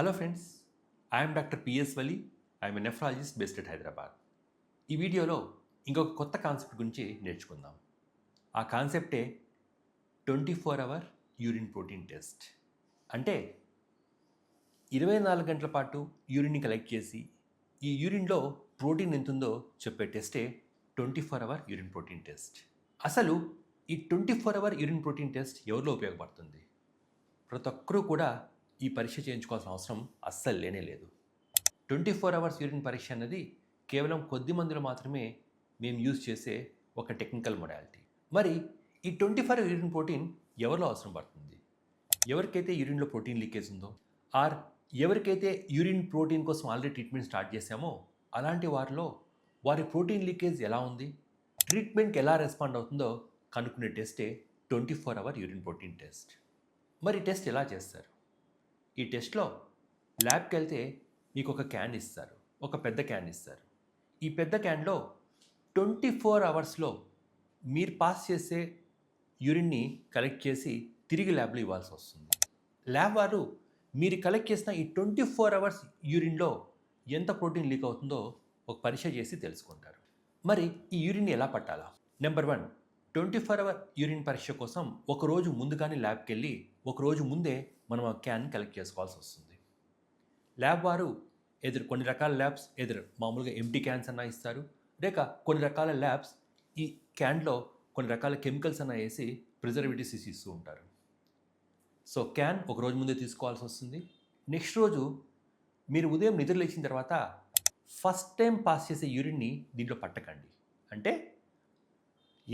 Hello friends I'm doctor P S Vali I'm a nephrologist based at Hyderabad ఈ వీడియోలో ఇంకొక కొత్త concept గురించి నేర్చుకుందాం. ఆ కాన్సెప్టే twenty four hour urine protein test అంటే ఇరవై నాలుగు గంటల పాటు యూరిన్ని కలెక్ట్ చేసి ఈ యూరిన్లో ప్రోటీన్ ఎంత ఉందో చెప్పే టెస్టే twenty four hour urine protein test అసలు ఈ twenty four hour urine protein test ఎవరిలో ఉపయోగపడుతుంది? ప్రతి ఒక్కరూ కూడా ఈ పరీక్ష చేయించుకోవాల్సిన అవసరం అస్సలు లేనే లేదు. ట్వంటీ ఫోర్ అవర్స్ యూరిన్ పరీక్ష అన్నది కేవలం కొద్ది మందిలో మాత్రమే మేము యూజ్ చేసే ఒక టెక్నికల్ మొడాలిటీ మరి ఈ ట్వంటీ ఫోర్ యూరిన్ ప్రోటీన్ ఎవరిలో అవసరం పడుతుంది? ఎవరికైతే యూరిన్లో ప్రోటీన్ లీకేజ్ ఉందో ఆర్ ఎవరికైతే యూరిన్ ప్రోటీన్ కోసం ఆల్రెడీ ట్రీట్మెంట్ స్టార్ట్ చేశామో అలాంటి వారిలో వారి ప్రోటీన్ లీకేజ్ ఎలా ఉంది? ట్రీట్మెంట్కి ఎలా రెస్పాండ్ అవుతుందో కనుక్కునే టెస్టే twenty four hour urine protein test. మరి టెస్ట్ ఎలా చేస్తారు? ఈ టెస్ట్లో ల్యాబ్కి వెళ్తే మీకు ఒక క్యాన్ ఇస్తారు ఒక పెద్ద క్యాన్ ఇస్తారు. ఈ పెద్ద క్యాన్లో ట్వంటీ ఫోర్ అవర్స్లో మీరు పాస్ చేసే యూరిన్ని కలెక్ట్ చేసి తిరిగి ల్యాబ్లో ఇవ్వాల్సి వస్తుంది. ల్యాబ్ వారు మీరు కలెక్ట్ చేసిన ఈ ట్వంటీ ఫోర్ అవర్స్ యూరిన్లో ఎంత ప్రోటీన్ లీక్ అవుతుందో ఒక పరీక్ష చేసి తెలుసుకుంటారు. మరి ఈ యూరిన్ ఎలా పట్టాలా? Number one twenty four hour urine పరీక్ష కోసం ఒక రోజు ముందుగానే ల్యాబ్కి వెళ్ళి ఒకరోజు ముందే మనం ఆ క్యాన్ కలెక్ట్ చేసుకోవాల్సి వస్తుంది. ల్యాబ్ వారు ఎదురు కొన్ని రకాల ల్యాబ్స్ ఎదురు మామూలుగా ఎంటీ క్యాన్స్ అన్న ఇస్తారు. లేక కొన్ని రకాల ల్యాబ్స్ ఈ క్యాన్లో కొన్ని రకాల కెమికల్స్ అన్న వేసి ప్రిజర్వేటివ్స్ ఇస్తూ ఉంటారు. సో క్యాన్ ఒక రోజు ముందే తీసుకోవాల్సి వస్తుంది. నెక్స్ట్ రోజు మీరు ఉదయం నిద్ర లేచిన తర్వాత ఫస్ట్ టైం పాస్ చేసే యూరిన్ని దీంట్లో పట్టకండి. అంటే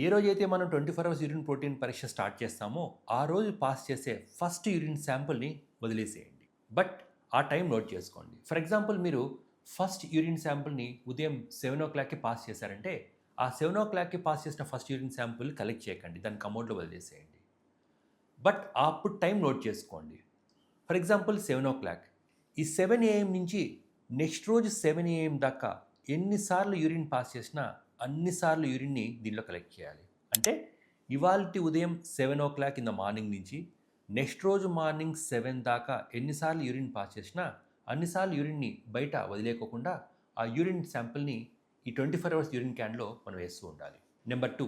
ఏ రోజైతే మనం twenty four hours urine protein పరీక్ష స్టార్ట్ చేస్తామో ఆ రోజు పాస్ చేసే ఫస్ట్ యూరిన్ శాంపుల్ని వదిలేసేయండి. బట్ ఆ టైం నోట్ చేసుకోండి. ఫర్ ఎగ్జాంపుల్ మీరు ఫస్ట్ యూరిన్ శాంపుల్ని ఉదయం సెవెన్ ఓ క్లాక్కి పాస్ చేశారంటే ఆ సెవెన్ ఓ క్లాక్కి పాస్ చేసిన ఫస్ట్ యూరిన్ శాంపుల్ కలెక్ట్ చేయకండి. దాన్ని కమోడ్లో వదిలేసేయండి. బట్ అప్పుడు టైం నోట్ చేసుకోండి. For example seven o'clock. ఈ సెవెన్ ఏఎం నుంచి నెక్స్ట్ రోజు సెవెన్ ఏఎం దాకా ఎన్నిసార్లు యూరిన్ పాస్ చేసినా అన్నిసార్లు యూరిన్ని దీనిలో కలెక్ట్ చేయాలి. అంటే ఇవాళ ఉదయం seven o'clock in the morning నుంచి నెక్స్ట్ రోజు మార్నింగ్ సెవెన్ దాకా ఎన్నిసార్లు యూరిన్ పాస్ చేసినా అన్నిసార్లు యూరిన్ని బయట వదిలేకోకుండా ఆ యూరిన్ శాంపిల్ని ఈ ట్వంటీ ఫోర్ అవర్స్ యూరిన్ క్యాన్లో మనం వేస్తూ ఉండాలి. Number two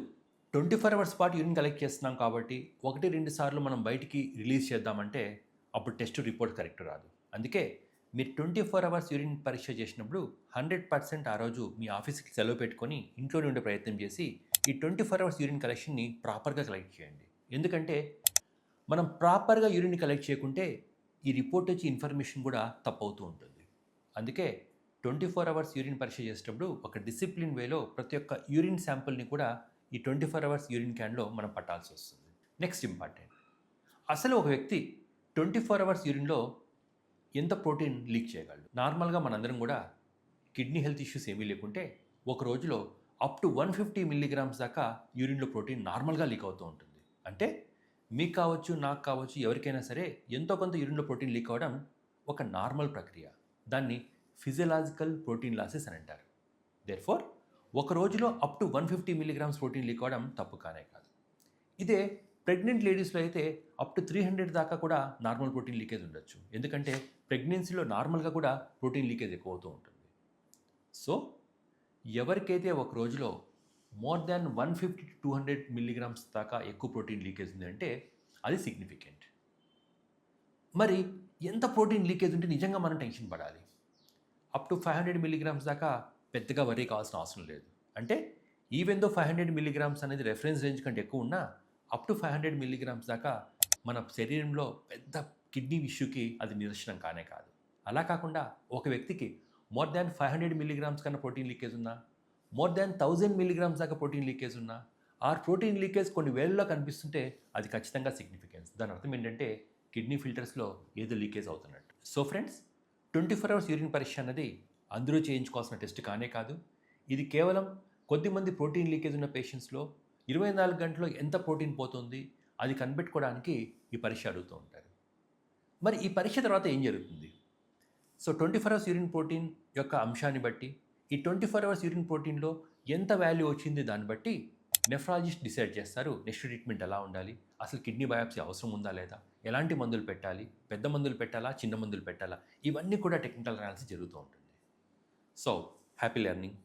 twenty four hours పాటు యూరిన్ కలెక్ట్ చేస్తున్నాం కాబట్టి ఒకటి రెండు సార్లు మనం బయటికి రిలీజ్ చేద్దామంటే అప్పుడు టెస్ట్ రిపోర్ట్ కరెక్ట్ రాదు. అందుకే మీరు ట్వంటీ ఫోర్ అవర్స్ యూరిన్ పరీక్ష చేసినప్పుడు హండ్రెడ్ పర్సెంట్ ఆ రోజు మీ ఆఫీస్కి సెలవు పెట్టుకొని ఇంట్లోనే ఉండే ప్రయత్నం చేసి ఈ ట్వంటీ ఫోర్ అవర్స్ యూరిన్ కలెక్షన్ని ప్రాపర్గా కలెక్ట్ చేయండి. ఎందుకంటే మనం ప్రాపర్గా యూరిన్ కలెక్ట్ చేయకుంటే ఈ రిపోర్ట్ వచ్చి ఇన్ఫర్మేషన్ కూడా తప్పవుతూ ఉంటుంది. అందుకే ట్వంటీ ఫోర్ అవర్స్ యూరిన్ పరీక్ష చేసేటప్పుడు ఒక డిసిప్లిన్ వేలో ప్రతి ఒక్క యూరిన్ శాంపుల్ని కూడా ఈ ట్వంటీ ఫోర్ అవర్స్ యూరిన్ క్యాన్లో మనం పట్టాల్సి వస్తుంది. Next important. అసలు ఒక వ్యక్తి ట్వంటీ ఫోర్ అవర్స్ యూరిన్లో ఎంత ప్రోటీన్ లీక్ చేయగలడు? నార్మల్గా మనందరం కూడా కిడ్నీ హెల్త్ ఇష్యూస్ ఏమీ లేకుంటే ఒక రోజులో up to one fifty milligrams దాకా యూరిన్లో ప్రోటీన్ నార్మల్గా లీక్ అవుతూ ఉంటుంది. అంటే మీకు కావచ్చు నాకు కావచ్చు ఎవరికైనా సరే ఎంతో కొంత యూరిన్లో ప్రోటీన్ లీక్ అవ్వడం ఒక నార్మల్ ప్రక్రియ. దాన్ని ఫిజియలాజికల్ ప్రోటీన్ లాసెస్ అని అంటారు. దేర్ ఫోర్ ఒక రోజులో up to one fifty milligrams protein leak అవ్వడం తప్పు కానే కాదు. ఇదే ప్రెగ్నెంట్ లేడీస్లో అయితే అప్ టు త్రీ హండ్రెడ్ దాకా కూడా నార్మల్ ప్రోటీన్ లీకేజ్ ఉండొచ్చు. ఎందుకంటే ప్రెగ్నెన్సీలో నార్మల్గా కూడా ప్రోటీన్ లీకేజ్ ఎక్కువ అవుతూ ఉంటుంది. సో ఎవరికైతే ఒక రోజులో more than one fifty to two hundred milligrams దాకా ఎక్కువ ప్రోటీన్ లీకేజ్ ఉంది అంటే అది సిగ్నిఫికెంట్. మరి ఎంత ప్రోటీన్ లీకేజ్ ఉంటే నిజంగా మనం టెన్షన్ పడాలి. Up to five hundred milligrams దాకా పెద్దగా వరీ కావాల్సిన అవసరం లేదు. అంటే even though five hundred milligrams అనేది రెఫరెన్స్ రేంజ్ కంటే ఎక్కువ ఉన్నా up to five hundred milligrams దాకా మన శరీరంలో పెద్ద కిడ్నీ ఇష్యూకి అది నిదర్శనం కానే కాదు. అలా కాకుండా ఒక వ్యక్తికి more than five hundred milligrams కన్నా ప్రోటీన్ లీకేజ్ ఉన్నా మోర్ దాన్ థౌజండ్ మిల్లీగ్రామ్స్ దాకా ప్రోటీన్ లీకేజ్ ఉన్నా ఆ ప్రోటీన్ లీకేజ్ కొన్ని వేలలో కనిపిస్తుంటే అది ఖచ్చితంగా సిగ్నిఫికెన్స్. దాని అర్థం ఏంటంటే కిడ్నీ ఫిల్టర్స్లో ఏదో లీకేజ్ అవుతున్నట్టు. So friends twenty four hours urine పరీక్ష అన్నది అందరూ చేయించుకోవాల్సిన టెస్ట్ కానే కాదు. ఇది కేవలం కొద్దిమంది ప్రోటీన్ లీకేజ్ ఉన్న పేషెంట్స్లో ఇరవై నాలుగు గంటల్లో ఎంత ప్రోటీన్ పోతుంది? అది కనిపెట్టుకోవడానికి ఈ పరీక్ష అడుగుతూ ఉంటారు. మరి ఈ పరీక్ష తర్వాత ఏం జరుగుతుంది? So twenty four hours urine protein యొక్క అంశాన్ని బట్టి ఈ ట్వంటీ ఫోర్ అవర్స్ యూరిన్ ప్రోటీన్లో ఎంత వాల్యూ వచ్చింది దాన్ని బట్టి నెఫ్రాలజిస్ట్ డిసైడ్ చేస్తారు నెక్స్ట్ ట్రీట్మెంట్ ఎలా ఉండాలి? అసలు కిడ్నీ బయాప్సీ అవసరం ఉందా లేదా? ఎలాంటి మందులు పెట్టాలి? పెద్ద మందులు పెట్టాలా? చిన్న మందులు పెట్టాలా? ఇవన్నీ కూడా టెక్నికల్ అనాలిసిస్ జరుగుతూ ఉంటుంది. So happy learning.